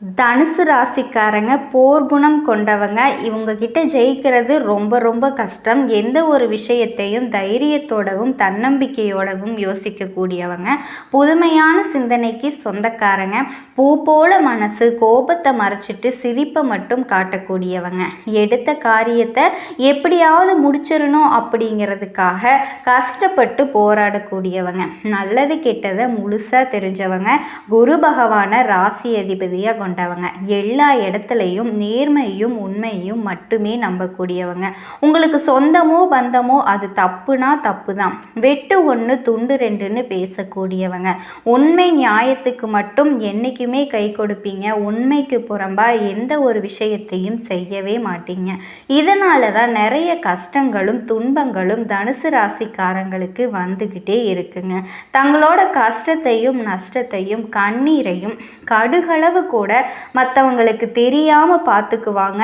தனுசு ராசிக்காரங்க போர்க்குணம் கொண்டவங்க இவங்க கிட்ட ஜெயிக்கிறது ரொம்ப ரொம்ப கஷ்டம். எந்த ஒரு விஷயத்தையும் தைரியத்தோடவும் தன்னம்பிக்கையோடவும் யோசிக்கக்கூடியவங்க. புதுமையான சிந்தனைக்கு சொந்தக்காரங்க. பூ போல மனசு கோபத்தை மறைச்சிட்டு சிரிப்பை மட்டும் காட்டக்கூடியவங்க. எடுத்த காரியத்தை எப்படியாவது முடிச்சிடணும் அப்படிங்கிறதுக்காக கஷ்டப்பட்டு போராடக்கூடியவங்க. நல்லது கெட்டதை முழுசாக தெரிஞ்சவங்க. குரு பகவான ராசி அதிபதியாக கொண்டவங்க. எல்லா இடத்துலையும் நேர்மையும் உண்மையும் மட்டுமே நம்பக்கூடியவங்க. உங்களுக்கு சொந்தமோ பந்தமோ அது தப்புனா தப்பு தான் வெட்டு ஒன்று துண்டு ரெண்டுன்னு பேசக்கூடியவங்க. உண்மை நியாயத்துக்கு மட்டும் என்றைக்குமே கை கொடுப்பீங்க. உண்மைக்கு புறம்பாக எந்த ஒரு விஷயத்தையும் செய்யவே மாட்டீங்க. இதனால தான் நிறைய கஷ்டங்களும் துன்பங்களும் தனுசு ராசிக்காரங்களுக்கு வந்துக்கிட்டே இருக்குங்க. தங்களோட கஷ்டத்தையும் நஷ்டத்தையும் கண்ணீரையும் கடுகளவு கூட மற்றவங்களுக்கு தெரியாமல் பார்த்துக்குவாங்க.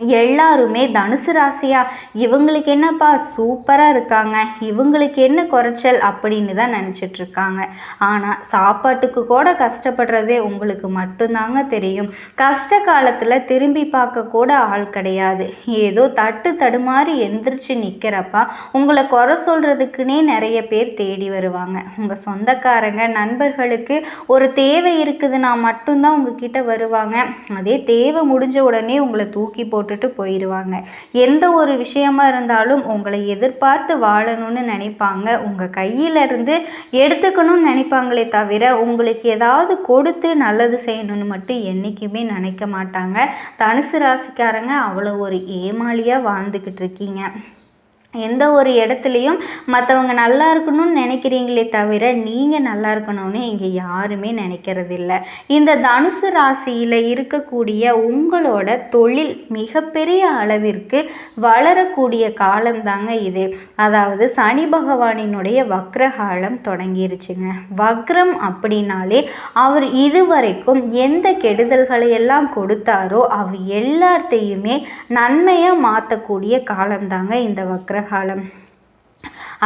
எல்லாருமே தனுசு ராசியா. இவங்களுக்கு என்னப்பா சூப்பராக இருக்காங்க. இவங்களுக்கு என்ன குறைச்சல் அப்படின்னு தான் நினச்சிட்டு இருக்காங்க. ஆனால் சாப்பாட்டுக்கு கூட கஷ்டப்படுறதே உங்களுக்கு மட்டும்தாங்க தெரியும். கஷ்ட காலத்தில் திரும்பி பார்க்க கூட ஆள் கிடையாது. ஏதோ தட்டு தடுமாறி எந்திரிச்சு நிற்கிறப்ப உங்களை குறை சொல்கிறதுக்குனே நிறைய பேர் தேடி வருவாங்க. உங்கள் சொந்தக்காரங்க நண்பர்களுக்கு ஒரு தேவை இருக்குதுன்னா மட்டும்தான் உங்ககிட்ட வருவாங்க. அதே தேவை முடிஞ்ச உடனே உங்களை தூக்கி போட்டு போட்டுட்டு போயிடுவாங்க எந்த ஒரு விஷயமா இருந்தாலும் உங்களை எதிர்பார்த்து வாழணும்னு நினைப்பாங்க. உங்கள் கையிலேருந்து எடுத்துக்கணும்னு நினைப்பாங்களே தவிர உங்களுக்கு ஏதாவது கொடுத்து நல்லது செய்யணும்னு மட்டும் என்றைக்குமே நினைக்க மாட்டாங்க. தனுசு ராசிக்காரங்க அவ்வளோ ஒரு ஏமாளியாக வாழ்ந்துக்கிட்டு இருக்கீங்க. எந்த ஒரு இடத்துலையும் மற்றவங்க நல்லா இருக்கணும்னு நினைக்கிறீங்களே தவிர நீங்கள் நல்லா இருக்கணும்னு இங்கே யாருமே நினைக்கிறதில்ல. இந்த தனுசு ராசியில் இருக்கக்கூடிய உங்களோட தொழில் மிகப்பெரிய அளவிற்கு வளரக்கூடிய காலம்தாங்க இது. அதாவது சனி பகவானினுடைய வக்ரகாலம் தொடங்கிருச்சுங்க. வக்ரம் அப்படின்னாலே அவர் இதுவரைக்கும் எந்த கெடுதல்களை எல்லாம் கொடுத்தாரோ அவர் எல்லாத்தையுமே நன்மையாக மாற்றக்கூடிய காலம்தாங்க இந்த வக்ர በረሃ አለም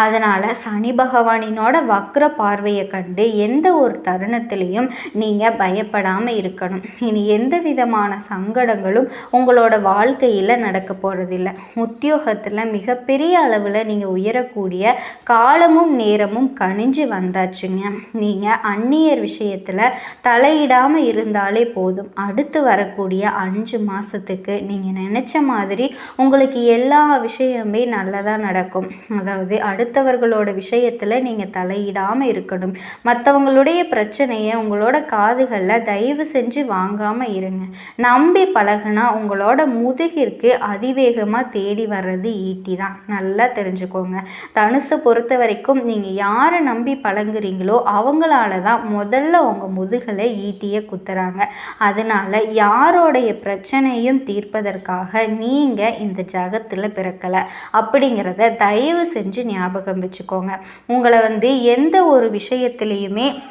அதனால் சனி பகவானினோட வக்ர பார்வையை கண்டு எந்த ஒரு தருணத்திலையும் நீங்கள் பயப்படாமல் இருக்கணும். இனி எந்த விதமான சங்கடங்களும் உங்களோட வாழ்க்கையில் நடக்க போகிறதில்ல உத்தியோகத்தில் மிகப்பெரிய அளவில் நீங்கள் உயரக்கூடிய காலமும் நேரமும் கணிஞ்சு வந்தாச்சுங்க. நீங்கள் அந்நியர் விஷயத்தில் தலையிடாமல் இருந்தாலே போதும். அடுத்து வரக்கூடிய அஞ்சு மாதத்துக்கு நீங்கள் நினச்ச மாதிரி உங்களுக்கு எல்லா விஷயமே நல்லதாக நடக்கும். அதாவது அடுத்து அடுத்தவர்களோட விஷயத்தில் நீங்கள் தலையிடாமல் இருக்கணும். மற்றவங்களுடைய பிரச்சனையை உங்களோட காதுகளில் தயவு செஞ்சு வாங்காமல் இருங்க. நம்பி பழகுனா உங்களோட முதுகிற்கு அதிவேகமாக தேடி வர்றது ஈட்டி தான். நல்லா தெரிஞ்சுக்கோங்க. தனுசை பொறுத்த வரைக்கும் நீங்கள் யாரை நம்பி பழங்குறீங்களோ அவங்களால தான் முதல்ல உங்கள் முதுகலை ஈட்டியை குத்துறாங்க. அதனால யாரோடைய பிரச்சனையும் தீர்ப்பதற்காக நீங்கள் இந்த ஜகத்தில் பிறக்கலை. அப்படிங்கிறத தயவு செஞ்சு ஞாபகம் ஞாபகம் வச்சுக்கோங்க. உங்களை வந்து எந்த ஒரு விஷயத்துலேயுமே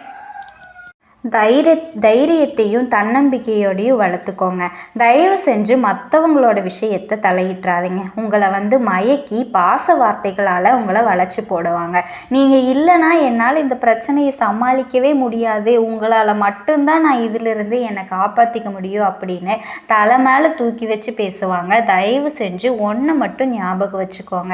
தைரிய தைரியத்தையும் தன்னம்பிக்கையோடையும் வளர்த்துக்கோங்க. தயவு செஞ்சு மற்றவங்களோட விஷயத்தை தலையிட்டுறாதீங்க உங்களை வந்து மயக்கி பாச வார்த்தைகளால் உங்களை வளைச்சி போடுவாங்க. நீங்கள் இல்லைனா என்னால் இந்த பிரச்சனையை சமாளிக்கவே முடியாது. உங்களால் மட்டும்தான் நான் இதிலிருந்து என்னை காப்பாற்றிக்க முடியும் அப்படின்னு தலை மேலே தூக்கி வச்சு பேசுவாங்க. தயவு செஞ்சு ஒன்று மட்டும் ஞாபகம் வச்சுக்கோங்க.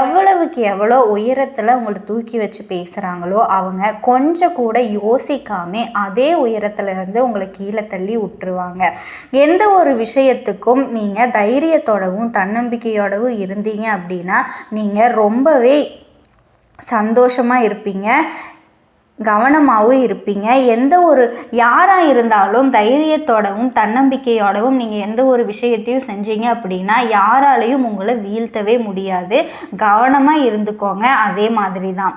எவ்வளவுக்கு எவ்வளோ உயரத்தில் உங்களை தூக்கி வச்சு பேசுகிறாங்களோ அவங்க கொஞ்சம் கூட யோசிக்காமல் அதே உயரத்துலேருந்து உங்களை கீழே தள்ளி விட்டுருவாங்க. எந்த ஒரு விஷயத்துக்கும் நீங்கள் தைரியத்தோடவும் தன்னம்பிக்கையோடவும் இருந்தீங்க அப்படின்னா நீங்கள் ரொம்பவே சந்தோஷமாக இருப்பீங்க. கவனமாகவும் இருப்பீங்க. எந்த ஒரு யாராக இருந்தாலும் தைரியத்தோடவும் தன்னம்பிக்கையோடவும் நீங்கள் எந்த ஒரு விஷயத்தையும் செஞ்சீங்க அப்படின்னா யாராலையும் உங்களை வீழ்த்தவே முடியாது. கவனமாக இருந்துக்கோங்க. அதே மாதிரி தான்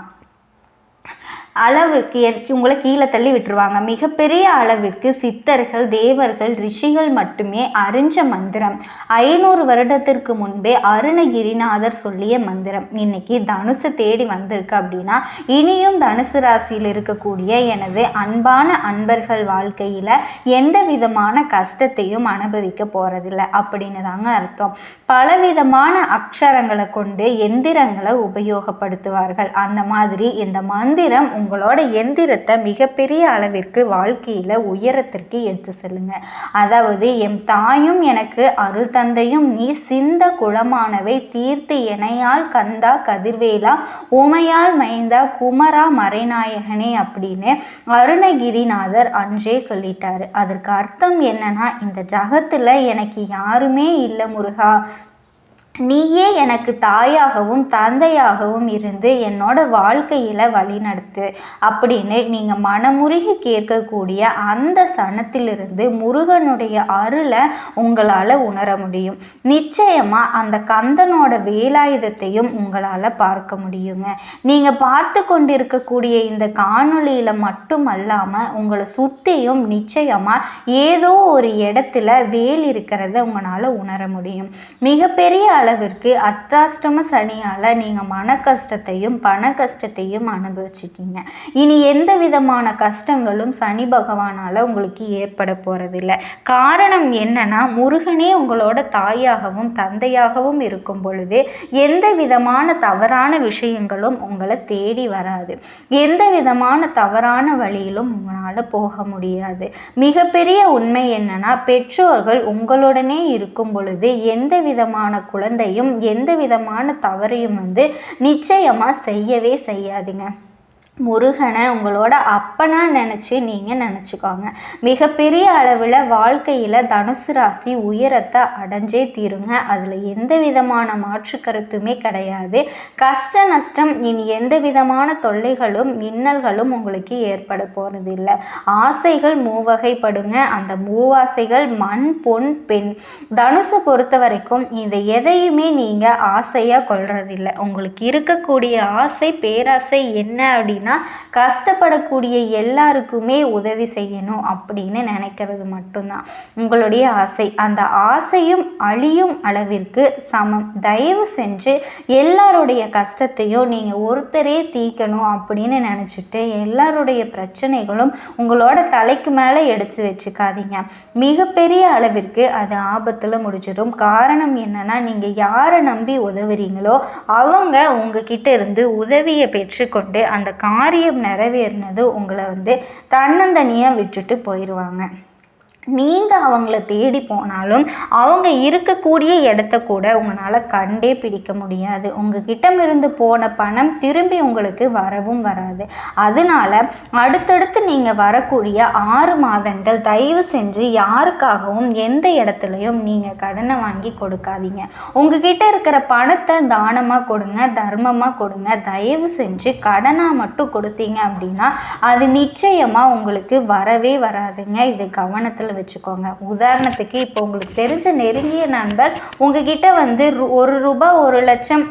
அளவுக்கு உங்களை கீழே தள்ளி விட்டுருவாங்க. மிகப்பெரிய அளவிற்கு சித்தர்கள் தேவர்கள் ரிஷிகள் மட்டுமே அறிஞ்ச மந்திரம். ஐநூறு வருடத்திற்கு முன்பே அருணகிரிநாதர் சொல்லிய மந்திரம். இன்னைக்கு தனுசு தேடி வந்திருக்கு அப்படின்னா இனியும் தனுசு ராசியில் இருக்கக்கூடிய எனது அன்பான அன்பர்கள் வாழ்க்கையில் எந்த விதமான கஷ்டத்தையும் அனுபவிக்க போகிறதில்ல அப்படின்னு தாங்க அர்த்தம். பலவிதமான அக்ஷரங்களை கொண்டு எந்திரங்களை உபயோகப்படுத்துவார்கள். அந்த மாதிரி இந்த மந்திரம் உங்களோட எந்திரத்தை மிகப்பெரிய அளவிற்கு வாழ்க்கையில் உயரத்திற்கு எடுத்து செல்லுங்க. அதாவது எம் தாயும் எனக்கு அருள் தந்தையும் நீ சிந்த குளமானவை தீர்த்து இணையால் கந்தா கதிர்வேலா உமையால் மைந்தா குமரா மறைநாயகனே அப்படின்னு அருணகிரிநாதர் அன்றே சொல்லிட்டாரு. அதற்கு அர்த்தம் என்னன்னா இந்த ஜகத்தில் எனக்கு யாருமே இல்லை முருகா. நீயே எனக்கு தாயாகவும் தந்தையாகவும் இருந்து என்னோட வாழ்க்கையில் வழிநடத்து அப்படின்னு நீங்கள் மனமுருகி கேட்கக்கூடிய அந்த சனத்திலிருந்து முருகனுடைய அருளை உங்களால் உணர முடியும். நிச்சயமாக அந்த கந்தனோட வேலாயுதத்தையும் உங்களால் பார்க்க முடியுங்க. நீங்கள் பார்த்து கொண்டிருக்கக்கூடிய இந்த காணொளியில் மட்டும் அல்லாமல் உங்களை சுற்றியும் நிச்சயமாக ஏதோ ஒரு இடத்துல வேல் இருக்கிறத உங்களால் உணர முடியும். மிகப்பெரிய அளவிற்கு அத்தாஷ்டம சனியால் நீங்கள் மன கஷ்டத்தையும் பண கஷ்டத்தையும் அனுபவிச்சிட்டீங்க. இனி எந்த விதமான கஷ்டங்களும் சனி பகவானால் உங்களுக்கு ஏற்பட போகிறதில்ல காரணம் என்னன்னா முருகனே உங்களோட தாயாகவும் தந்தையாகவும் இருக்கும் பொழுது எந்த விதமான தவறான விஷயங்களும் உங்களை தேடி வராது. எந்த விதமான தவறான வழியிலும் உங்களால் போக முடியாது. மிகப்பெரிய உண்மை என்னன்னா பெற்றோர்கள் உங்களுடனே இருக்கும் பொழுது எந்த விதமான குழந்தை குழந்தையும் எந்த விதமான தவறையும் வந்து நிச்சயமாக செய்யவே செய்யாதுங்க. முருகனை உங்களோட அப்பனா நினச்சி நீங்கள் நினச்சிக்கோங்க. மிகப்பெரிய அளவில் வாழ்க்கையில் தனுசு ராசி உயரத்தை அடைஞ்சே தீருங்க. அதில் எந்த விதமான மாற்று கருத்துமே கிடையாது. கஷ்ட நஷ்டம் இனி எந்த விதமான தொல்லைகளும் இன்னல்களும் உங்களுக்கு ஏற்பட போகிறதில்லை ஆசைகள் மூவகைப்படுங்க. அந்த மூவாசைகள் மண் பொன் பெண். தனுசை பொறுத்த வரைக்கும் இதை எதையுமே நீங்கள் ஆசையாக கொள்றதில்லை. உங்களுக்கு இருக்கக்கூடிய ஆசை பேராசை என்ன அப்படின்னு அப்படின்னா கஷ்டப்படக்கூடிய எல்லாருக்குமே உதவி செய்யணும் அப்படின்னு நினைக்கிறது மட்டும்தான். உங்களுடைய ஆசை. அந்த ஆசையும் அழியும் அளவிற்கு சமம். தயவு செஞ்சு எல்லாருடைய கஷ்டத்தையும் நீங்கள் ஒருத்தரே தீக்கணும் அப்படின்னு நினச்சிட்டு எல்லாருடைய பிரச்சனைகளும் உங்களோட தலைக்கு மேலே எடுத்து வச்சுக்காதீங்க. மிகப்பெரிய அளவிற்கு அது ஆபத்தில் முடிச்சிடும் காரணம் என்னென்னா நீங்கள் யாரை நம்பி உதவுறீங்களோ அவங்க உங்ககிட்ட இருந்து உதவியை பெற்றுக்கொண்டு அந்த கா காரியம் நிறைவேறினது உங்களை வந்து தன்னந்தனியாக விட்டுட்டு போயிடுவாங்க நீங்கள் அவங்கள தேடி போனாலும் அவங்க இருக்கக்கூடிய இடத்த கூட உங்களால் கண்டே பிடிக்க முடியாது. உங்ககிட்ட இருந்து போன பணம் திரும்பி உங்களுக்கு வரவும் வராது. அதனால அடுத்தடுத்து நீங்கள் வரக்கூடிய ஆறு மாதங்கள் தயவு செஞ்சு யாருக்காகவும் எந்த இடத்துலையும் நீங்கள் கடனை வாங்கி கொடுக்காதீங்க. உங்ககிட்ட இருக்கிற பணத்தை தானமாக கொடுங்க தர்மமாக கொடுங்க தயவு செஞ்சு கடனாக மட்டும் கொடுத்தீங்க அப்படின்னா அது நிச்சயமாக உங்களுக்கு வரவே வராதுங்க. இது கவனத்தில் வச்சுக்கோங்க. உதாரணத்துக்கு இப்போ உங்களுக்கு தெரிஞ்ச நெருங்கிய நண்பர் உங்ககிட்ட வந்து ஒரு ரூபாய் ஒரு லட்சம்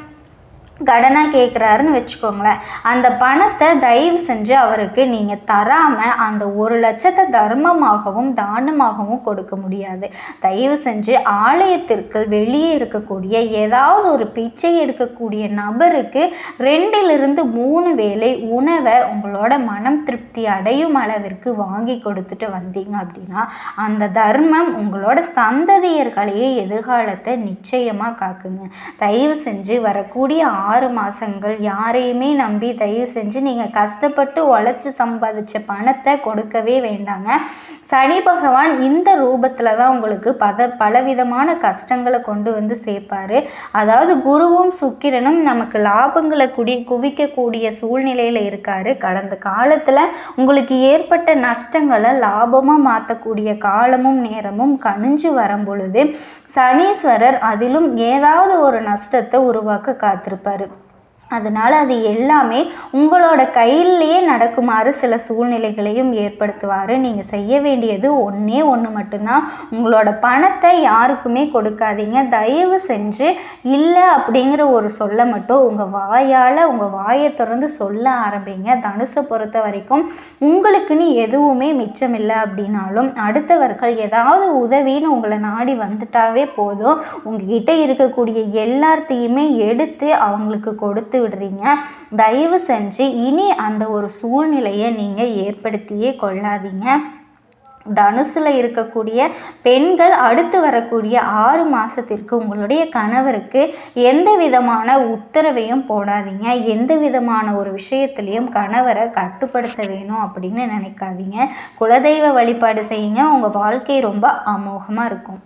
கடனாக கேட்குறாருன்னு வச்சுக்கோங்களேன். அந்த பணத்தை தயவு செஞ்சு அவருக்கு நீங்கள் தராமல் அந்த ஒரு லட்சத்தை தர்மமாகவும் தானமாகவும் கொடுக்க முடியாது. தயவு செஞ்சு ஆலயத்திற்கு வெளியே இருக்கக்கூடிய ஏதாவது ஒரு பிச்சை எடுக்கக்கூடிய நபருக்கு ரெண்டிலிருந்து மூணு வேளை உணவை உங்களோட மனம் திருப்தி அடையும் அளவிற்கு வாங்கி கொடுத்துட்டு வந்தீங்க அப்படின்னா அந்த தர்மம் உங்களோட சந்ததியர்களையே எதிர்காலத்தை நிச்சயமாக காக்குங்க. தயவு செஞ்சு வரக்கூடிய ஆறு மாதங்கள் யாரையுமே நம்பி தயவு செஞ்சு நீங்கள் கஷ்டப்பட்டு உழைச்சி சம்பாதிச்ச பணத்தை கொடுக்கவே வேண்டாங்க. சனி பகவான் இந்த ரூபத்தில் தான் உங்களுக்கு பத பலவிதமான கஷ்டங்களை கொண்டு வந்து சேர்ப்பார். அதாவது குருவும் சுக்கிரனும் நமக்கு லாபங்களை குடி குவிக்கக்கூடிய சூழ்நிலையில் இருக்கார். கடந்த காலத்தில் உங்களுக்கு ஏற்பட்ட நஷ்டங்களை லாபமாக மாற்றக்கூடிய காலமும் நேரமும் கணிஞ்சு வரும் பொழுது சனீஸ்வரர் அதிலும் ஏதாவது ஒரு நஷ்டத்தை உருவாக்க காத்திருப்பார். அதனால் அது எல்லாமே உங்களோட கையிலேயே நடக்குமாறு சில சூழ்நிலைகளையும் ஏற்படுத்துவார். நீங்கள் செய்ய வேண்டியது ஒன்றே ஒன்று மட்டும்தான். உங்களோட பணத்தை யாருக்குமே கொடுக்காதீங்க. தயவு செஞ்சு இல்லை அப்படிங்கிற ஒரு சொல்ல மட்டும் உங்கள் வாயால் உங்கள் வாயை திறந்து சொல்ல ஆரம்பிங்க. தனுசை பொறுத்த வரைக்கும் உங்களுக்குன்னு எதுவுமே மிச்சமில்லை அப்படின்னாலும் அடுத்தவர்கள் ஏதாவது உதவின்னு உங்களை நாடி வந்துட்டாவே போதும். உங்ககிட்ட இருக்கக்கூடிய எல்லாத்தையுமே எடுத்து அவங்களுக்கு கொடுத்து விடுறீங்க. தயவு செஞ்சு இனி அந்த ஒரு சூழ்நிலையை நீங்கள் ஏற்படுத்தியே கொள்ளாதீங்க. தனுசில் இருக்கக்கூடிய பெண்கள் அடுத்து வரக்கூடிய ஆறு மாதத்திற்கு உங்களுடைய கணவருக்கு எந்த விதமான உத்தரவையும் போடாதீங்க. எந்த விதமான ஒரு விஷயத்துலையும் கணவரை கட்டுப்படுத்த வேணும் அப்படின்னு நினைக்காதீங்க. குலதெய்வ வழிபாடு செய்யுங்க. உங்கள் வாழ்க்கை ரொம்ப அமோகமாக இருக்கும்.